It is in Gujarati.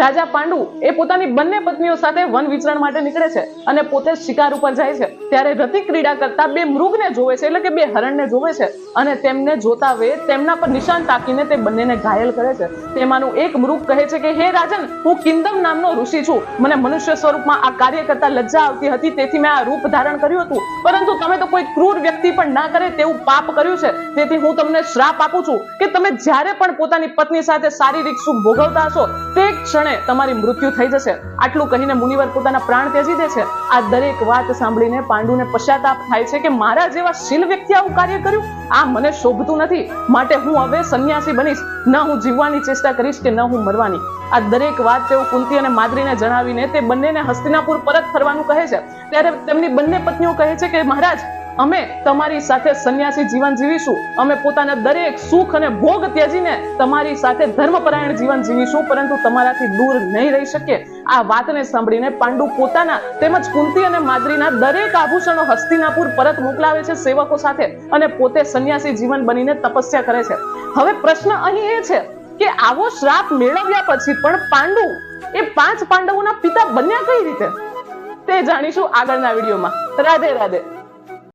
રાજા પાંડુ એ પોતાની બંને પત્નીઓ સાથે વન વિચરણ માટે નીકળે છે અને પોતે શિકાર ઉપર જાય છે. ત્યારે રતિ ક્રીડા કરતા બે મૃગને જોવે છે, એટલે કે બે હરણને જોવે છે અને તેમને જોતા વે તેમના પર નિશાન તાકીને તે બંનેને ઘાયલ કરે છે. તેમાંનું એક મૃગ કહે છે કે, હે રાજન, હું કિંદમ નામનો ઋષિ છું. મને મનુષ્ય સ્વરૂપમાં આ કાર્ય કરતા લજ્જા આવતી હતી, તેથી મેં આ રૂપ ધારણ કર્યું હતું. પરંતુ તમે તો કોઈ ક્રૂર વ્યક્તિ પણ ના કરે તેવું પાપ કર્યું છે. તેથી હું તમને શ્રાપ આપું છું કે તમે જ્યારે પણ પોતાની પત્ની સાથે શારીરિક સુખ ભોગવતા હશો, તે ક્ષણે તમારી મૃત્યુ થઈ જશે. આટલું કહીને મુનિવર પોતાના પ્રાણ ત્યજી દે છે. આ દરેક વાત સાંભળીને પાંડુને પશ્ચાતાપ થાય છે કે મારા જેવા શીલ વ્યક્તિ આવું કાર્ય કર્યું? આ મને શોભતું નથી. માટે હું હવે સંન્યાસી બનીશ. ન હું જીવવાની ચેષ્ટા કરીશ કે ન હું મરવાની. આ દરેક વાત તેઓ કુંતી અને માદ્રીને જણાવીને તે બંનેને હસ્તિનાપુર પરત ફરવાનું કહે છે. ત્યારે તેમની બંને પત્નીઓ કહે છે કે મહારાજ અમે તમારી સાથે સંન્યાસી જીવન જીવીશું. અમે પોતાના દરેક સુખ અને ભોગ ત્યજીને તમારી સાથે ધર્મપરાયણ જીવન જીવીશું, પરંતુ તમારાથી દૂર નહીં રહી શકીએ. આ વાતને સાંભળીને પાંડુ પોતાના તેમજ કુંતી અને માદરીના દરેક આભૂષણો હસ્તિનાપુર પરત મોકલાવે છે સેવકો સાથે અને પોતે સંન્યાસી જીવન બનીને તપસ્યા કરે છે. હવે પ્રશ્ન અહીં એ છે કે આવો શ્રાપ મેળવ્યા પછી પણ પાંડુ એ પાંચ પાંડવોના પિતા બન્યા કઈ રીતે? તે જાણીશું આગળના વિડીયોમાં. રાધે રાધે.